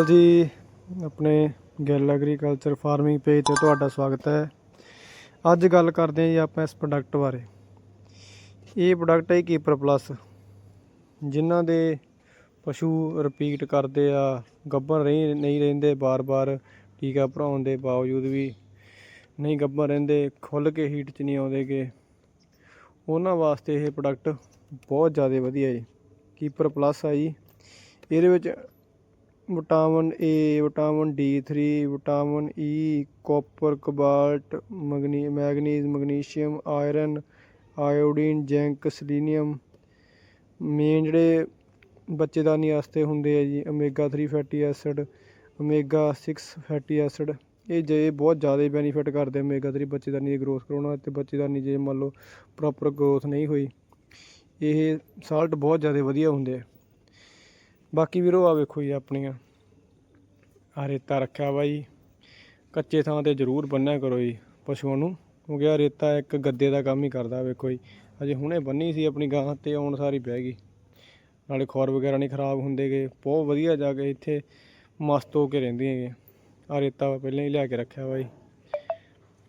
ਅਕਾਲ ਜੀ, ਆਪਣੇ Gill agriculture farming page ਤੇ ਤੁਹਾਡਾ ਸਵਾਗਤ ਹੈ। ਅੱਜ ਗੱਲ ਕਰਦੇ ਹਾਂ ਜੀ ਆਪਾਂ ਇਸ ਪ੍ਰੋਡਕਟ ਬਾਰੇ। ਇਹ ਪ੍ਰੋਡਕਟ ਹੈ ਕੀਪਰ ਪਲੱਸ ਜਿਨ੍ਹਾਂ ਦੇ ਪਸ਼ੂ ਰਿਪੀਟ ਕਰਦੇ ਆ, ਗੱਭਣ ਰਹੀ, ਨਹੀਂ ਰਹਿੰਦੇ, ਬਾਰ-ਬਾਰ ਟੀਕਾ ਭਰਾਉਣ ਦੇ ਬਾਵਜੂਦ ਵੀ ਨਹੀਂ ਗੱਭਣ ਰਹਿੰਦੇ ਖੁੱਲ ਕੇ ਹੀਟ 'ਚ ਨਹੀਂ ਆਉਂਦੇਗੇ ਉਹਨਾਂ ਵਾਸਤੇ ਇਹ ਪ੍ਰੋਡਕਟ ਬਹੁਤ ਜ਼ਿਆਦਾ ਵਧੀਆ ਜੀ। ਕੀਪਰ ਪਲੱਸ ਆ ਜੀ। ਇਹਦੇ ਵਿੱਚ vitamin A vitamin D three vitamin E copper cobalt ਮਗਨੀ manganese magnesium iron iodine zinc selenium main ਜਿਹੜੇ ਬੱਚੇਦਾਨੀ ਵਾਸਤੇ ਹੁੰਦੇ ਆ ਜੀ omega 3 fatty acid omega 6 fatty acid ਇਹ ਜੇ ਬਹੁਤ ਜ਼ਿਆਦਾ ਬੈਨੀਫਿਟ ਕਰਦੇ ਓਮੇਗਾ 3 ਬੱਚੇਦਾਨੀ ਦੀ ਗਰੋਥ ਕਰਾਉਣਾ ਤੇ ਬੱਚੇਦਾਨੀ ਜੇ ਮੰਨ ਲਓ ਪ੍ਰੋਪਰ ਗਰੋਥ ਨਹੀਂ ਹੋਈ, ਇਹ ਸਾਲਟ ਬਹੁਤ ਜ਼ਿਆਦਾ ਵਧੀਆ ਹੁੰਦੇ ਆ। ਬਾਕੀ ਵੀਰੋ ਆ ਵੇਖੋ ਜੀ ਆਪਣੀਆਂ। ਆ ਰੇਤਾ ਰੱਖਿਆ ਵਾ ਜੀ। ਕੱਚੇ ਥਾਂ ਤੇ ਜ਼ਰੂਰ ਬੰਨਿਆ ਕਰੋ ਜੀ ਪਸ਼ੂਆਂ ਨੂੰ। ਕਿਉਂਕਿ ਆ ਰੇਤਾ ਇੱਕ ਗੱਦੇ ਦਾ ਕੰਮ ਹੀ ਕਰਦਾ ਵੇਖੋ ਜੀ। ਅਜੇ ਹੁਣੇ ਬੰਨੀ ਸੀ ਆਪਣੀ ਗਾਂ ਤੇ ਆਉਣ ਸਾਰੀ ਬਹਿ ਗਈ। ਨਾਲੇ ਖੌਰ ਵਗੈਰਾ ਨਹੀਂ ਖਰਾਬ ਹੁੰਦੇਗੇ ਬਹੁਤ ਵਧੀਆ ਜਾ ਕੇ ਇੱਥੇ ਮਸਤ ਹੋ ਕੇ ਰਹਿੰਦੀਆਂ ਹੈਗੀਆਂ ਆ ਰੇਤਾ ਪਹਿਲਾਂ ਹੀ ਲਿਆ ਕੇ ਰੱਖਿਆ ਵਾ ਜੀ।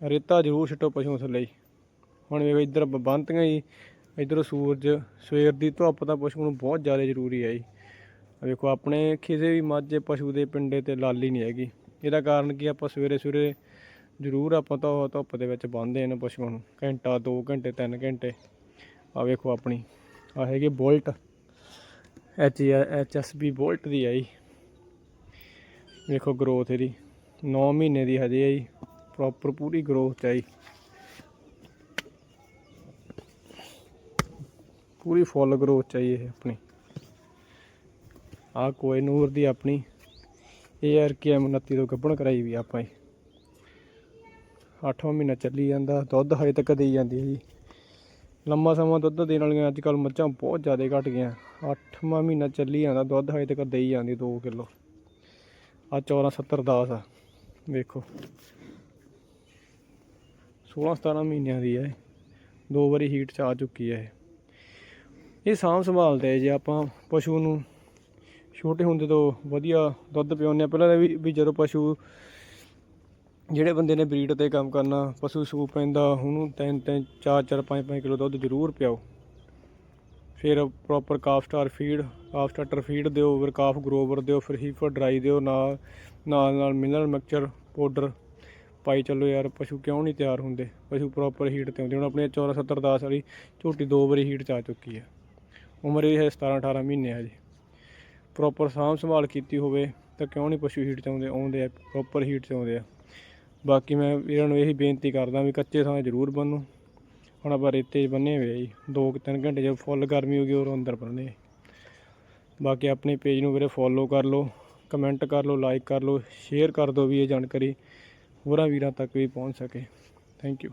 ਰੇਤਾ ਜ਼ਰੂਰ ਛੱਟੋ ਪਸ਼ੂਆਂ ਥੱਲੇ ਹੁਣ ਵੇਖੋ ਇੱਧਰ ਬ- ਜੀ। ਇੱਧਰ ਸੂਰਜ ਸਵੇਰ ਦੀ ਧੁੱਪ ਤਾਂ ਪਸ਼ੂ ਨੂੰ ਬਹੁਤ ਜ਼ਿਆਦਾ ਜ਼ਰੂਰੀ ਹੈ ਜੀ। ਆਹ ਵੇਖੋ, ਆਪਣੇ ਕਿਸੇ ਵੀ ਮਾਝੇ ਪਸ਼ੂ ਦੇ ਪਿੰਡੇ ਤੇ ਲਾਲੀ ਨਹੀਂ ਹੈਗੀ। ਇਹਦਾ ਕਾਰਨ ਕੀ ਆਪਾਂ ਸਵੇਰੇ ਸਵੇਰੇ ਜ਼ਰੂਰ ਆਪਾਂ ਤਾਂ ਧੁੱਪ ਦੇ ਵਿੱਚ ਬੰਨ੍ਹਦੇ ਇਹਨਾਂ ਪਸ਼ੂਆਂ ਨੂੰ। ਘੰਟਾ 2 ਘੰਟੇ 3 ਘੰਟੇ। ਆ ਵੇਖੋ ਆਪਣੀ। ਆ ਹੈਗੀ bolt. H H S B bolt ਦੀ ਹੈ ਜੀ। ਵੇਖੋ ਗਰੋਥ ਇਹਦੀ। 9 ਮਹੀਨੇ ਦੀ ਹਜੇ ਹੈ ਜੀ। ਪ੍ਰੋਪਰ ਪੂਰੀ ਗਰੋਥ ਹੈ ਜੀ। ਪੂਰੀ ਫੁੱਲ ਗਰੋਥ ਚਾਹੀਏ ਇਹ ਆਪਣੀ। ਆ ਕੋਈ ਨੂਰ ਦੀ ਆਪਣੀ। ਇਹ ਯਾਰ ਕੇ ਐਮ 29 ਤੋਂ ਗੱਭਣ ਕਰਾਈ ਵੀ ਆਪਾਂ 8ਵਾਂ ਮਹੀਨਾ ਚੱਲੀ ਜਾਂਦਾ, ਦੁੱਧ ਹਜੇ ਤੱਕ ਦੇਈ ਜਾਂਦੀ ਹੈ ਜੀ। ਲੰਮਾ ਸਮਾਂ ਦੁੱਧ ਦੇਣ ਵਾਲੀਆਂ ਅੱਜ ਕੱਲ ਮੱਝਾਂ ਬਹੁਤ ਜ਼ਿਆਦਾ ਘਟ ਗਈਆਂ। 8ਵਾਂ ਮਹੀਨਾ ਚੱਲੀ ਜਾਂਦਾ, ਦੁੱਧ ਹਜੇ ਤੱਕ ਦੇਈ ਜਾਂਦੀ 2 ਕਿਲੋ। ਆ 14 70 10 ਆ, ਵੇਖੋ। 16 17 ਮਹੀਨਿਆਂ ਦੀ ਹੈ ਦੋ ਵਾਰੀ ਹੀਟ ਚ ਆ ਚੁੱਕੀ ਹੈ ਇਹ ਸਾਂਭ ਸੰਭਾਲਦੇ ਆ ਜੇ ਆਪਾਂ ਪਸ਼ੂ ਨੂੰ ਛੋਟੇ ਹੁੰਦੇ ਤੋਂ ਵਧੀਆ ਦੁੱਧ ਪਿਆਉਂਦੇ ਆ ਪਹਿਲਾਂ ਤਾਂ ਵੀ ਵੀ ਜਦੋਂ ਪਸ਼ੂ ਜਿਹੜੇ ਬੰਦੇ ਨੇ ਬਰੀਡ ਤੇ ਕੰਮ ਕਰਨਾ, ਪਸ਼ੂ ਸੂ ਪੈਂਦਾ ਉਹਨੂੰ ਤਿੰਨ ਤਿੰਨ, ਚਾਰ ਚਾਰ, ਪੰਜ ਪੰਜ ਕਿਲੋ ਦੁੱਧ ਜ਼ਰੂਰ ਪਿਆਓ। ਫਿਰ proper calf star feed calf starter feed ਦਿਓ, ਫਿਰ ਕਾਫ ਗਰੋਵਰ ਦਿਓ, ਫਿਰ ਹੀਫਰ ਡਰਾਈ ਦਿਓ, ਨਾਲ ਨਾਲ ਨਾਲ ਮਿਨਰਲ ਮਿਕਸਚਰ ਪਾਊਡਰ ਪਾਈ ਚੱਲੋ ਯਾਰ, ਪਸ਼ੂ ਕਿਉਂ ਨਹੀਂ ਤਿਆਰ ਹੁੰਦੇ? ਪਸ਼ੂ ਪ੍ਰੋਪਰ ਹੀਟ ਤੇ ਹੁੰਦੇ ਹੁਣ ਆਪਣੀ 14 70 10 ਵਾਲੀ ਝੋਟੀ ਦੋ ਵਾਰੀ ਹੀਟ ਚ ਆ ਚੁੱਕੀ ਹੈ। ਉਮਰ ਇਹ ਹੈ 17 18 ਮਹੀਨੇ ਹੈ ਜੀ ਪ੍ਰੋਪਰ ਸਾਂਭ ਸੰਭਾਲ ਕੀਤੀ ਹੋਵੇ ਤਾਂ ਕਿਉਂ ਨਹੀਂ ਪਸ਼ੂ ਹੀਟ ਚ ਆਉਂਦੇ ਆਉਂਦੇ ਆ ਪ੍ਰੋਪਰ ਹੀਟ ਚ ਆਉਂਦੇ ਆ। ਬਾਕੀ ਮੈਂ ਵੀਰਾਂ ਨੂੰ ਇਹੀ ਬੇਨਤੀ ਕਰਦਾ ਵੀ ਕੱਚੇ ਥਾਂ ਜ਼ਰੂਰ ਬੰਨੋ ਹੁਣ ਆਪਾਂ ਰੇਤੇ 'ਚ ਬੰਨੇ ਹੋਏ ਜੀ, ਦੋ ਕੁ ਤਿੰਨ ਘੰਟੇ ਜਦ ਫੁੱਲ ਗਰਮੀ ਹੋ ਗਈ ਉਹ ਅੰਦਰ ਬੰਨੇ ਬਾਕੀ ਆਪਣੇ ਪੇਜ ਨੂੰ ਵੀਰੇ ਫੋਲੋ ਕਰ ਲਓ ਕਮੈਂਟ ਕਰ ਲਓ ਲਾਈਕ ਕਰ ਲਓ ਸ਼ੇਅਰ ਕਰ ਦਿਓ ਵੀ ਇਹ ਜਾਣਕਾਰੀ ਹੋਰਾਂ ਵੀਰਾਂ ਤੱਕ ਵੀ ਪਹੁੰਚ ਸਕੇ। Thank you